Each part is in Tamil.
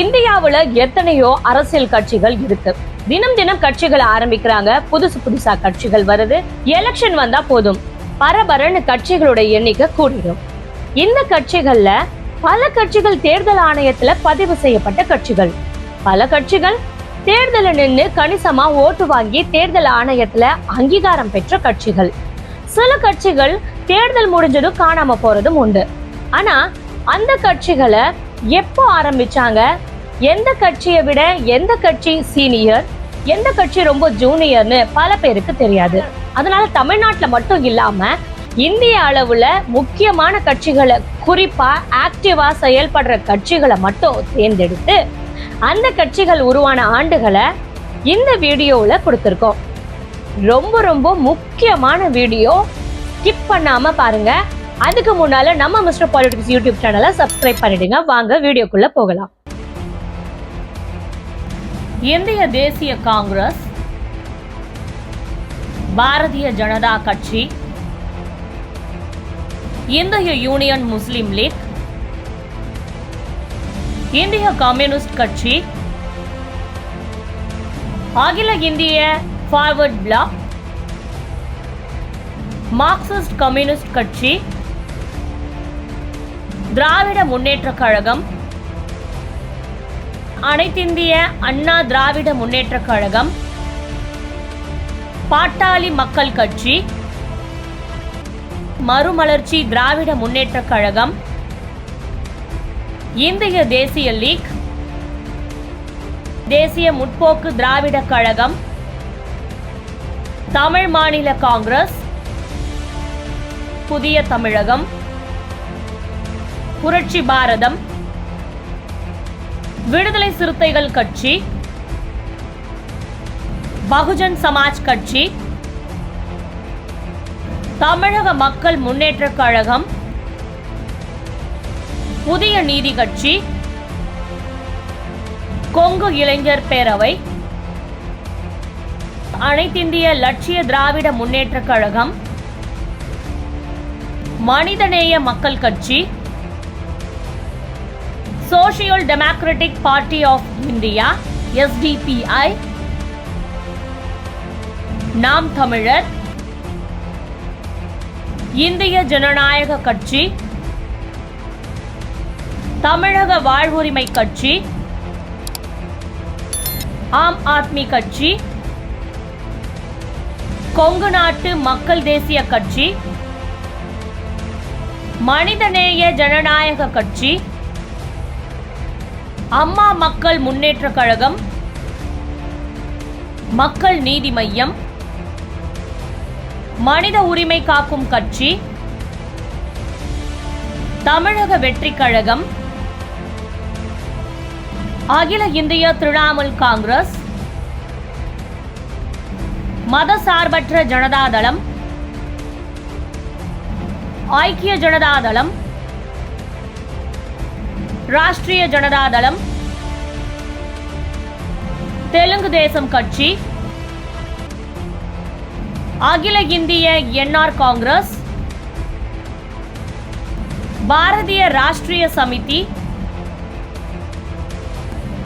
இந்தியாவுல எத்தனையோ அரசியல் கட்சிகள் இருக்கு. தினம் தினம் கட்சிகளை ஆரம்பிக்கிறாங்க. புதுசு புதுசா கட்சிகள் வருது. எலெக்ஷன் வந்தா போதும். பரபரன்னு கட்சிகளோட எண்ணிக்கை கூடிடும். இந்த கட்சிகள்ல பல கட்சிகள் தேர்தல் ஆணையத்துல பதிவு செய்யப்பட்ட கட்சிகள். பல கட்சிகள் தேர்தல நின்று கணிசமா ஓட்டு வாங்கி தேர்தல் ஆணையத்துல அங்கீகாரம் பெற்ற கட்சிகள். சில கட்சிகள் தேர்தல் முடிஞ்சதும் காணாம போறதும் உண்டு. ஆனா அந்த கட்சிகளை எப்போ ஆரம்பிச்சாங்க? எந்த கட்சியை விட எந்த கட்சி சீனியர் எந்த கட்சி ரொம்ப ஜூனியர்னு பல பேருக்கு தெரியாது. அதனால தமிழ்நாட்டுல மட்டும் இல்லாம இந்திய அளவுல முக்கியமான கட்சிகளை குறிப்பா ஆக்டிவா செயல்படுற கட்சிகளை மட்டும் தேர்ந்தெடுத்து அந்த கட்சிகள் உருவான ஆண்டுகளை இந்த வீடியோல கொடுத்துருக்கோம். ரொம்ப ரொம்ப முக்கியமான வீடியோ. ஸ்கிப் பண்ணாம பாருங்க. அதுக்கு முன்னால நம்ம மிஸ்டர் பாலிடிக்ஸ் யூடியூப் சேனலை சப்ஸ்கிரைப் பண்ணிடுங்க. வாங்க வீடியோக்குள்ள போகலாம். இந்திய தேசிய காங்கிரஸ் பாரதிய ஜனதா கட்சி இந்திய யூனியன் முஸ்லிம் லீக் இந்திய கம்யூனிஸ்ட் கட்சி அகில இந்திய ஃபார்வர்ட் பிளாக் மார்க்சிஸ்ட் கம்யூனிஸ்ட் கட்சி திராவிட முன்னேற்றக் கழகம் அனைத்திந்திய அண்ணா திராவிட முன்னேற்றக் கழகம் பாட்டாளி மக்கள் கட்சி மறுமலர்ச்சி திராவிட முன்னேற்றக் கழகம் இந்திய தேசிய லீக் தேசிய முற்போக்கு திராவிட கழகம் தமிழ் மாநில காங்கிரஸ் புதிய தமிழகம் புரட்சி பாரதம் விடுதலை சிறுத்தைகள் கட்சி பகுஜன் சமாஜ் கட்சி தமிழக மக்கள் முன்னேற்ற கழகம் புதிய நீதி கட்சி கொங்கு இளைஞர் பேரவை அனைத்திந்திய லட்சிய திராவிட முன்னேற்றக் கழகம் மனிதநேய மக்கள் கட்சி social democratic party of India SDPI Naam Tamilar இந்திய ஜனநாயக கட்சி தமிழக வாழ்வுரிமை கட்சி ஆம் ஆத்மி கட்சி கொங்கு நாட்டு மக்கள் தேசிய கட்சி மனிதநேய ஜனநாயக கட்சி அம்மா மக்கள் முன்னேற்றக் கழகம் மக்கள் நீதி மையம் மனித உரிமை காக்கும் கட்சி தமிழக வெற்றி கழகம் அகில இந்திய திரிணாமுல் காங்கிரஸ் மதசார்பற்ற ஜனதாதளம் ஐக்கிய ஜனதாதளம் ராஷ்டிரிய ஜனதாதளம் தெலுங்கு தேசம் கட்சி அகில இந்திய என்ஆர் காங்கிரஸ் பாரதிய ராஷ்டிரிய சமிதி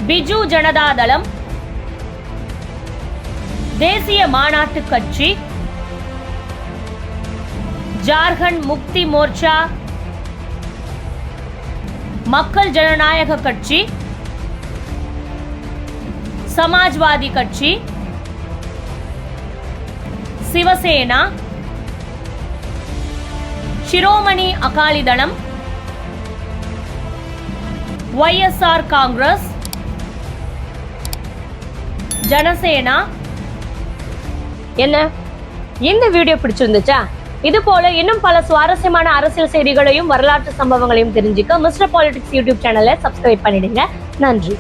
பிஜு ஜனதாதளம் தேசிய மாநாட்டு கட்சி ஜார்க்கண்ட் முக்தி மோர்ச்சா மக்கள் ஜனநாயக கட்சி சமாஜ்வாதி கட்சி சிவசேனா சிரோமணி அகாலிதளம் ஒய்எஸ்ஆர் காங்கிரஸ் ஜனசேனா. என்ன? இந்த வீடியோ பிடிச்சிருந்துச்சா? இது போல இன்னும் பல சுவாரஸ்யமான அரசியல் செய்திகளையும் வரலாற்று சம்பவங்களையும் தெரிஞ்சுக்க மிஸ்டர் பாலிடிக்ஸ் யூடியூப் சேனலை சப்ஸ்கிரைப் பண்ணிடுங்க. நன்றி.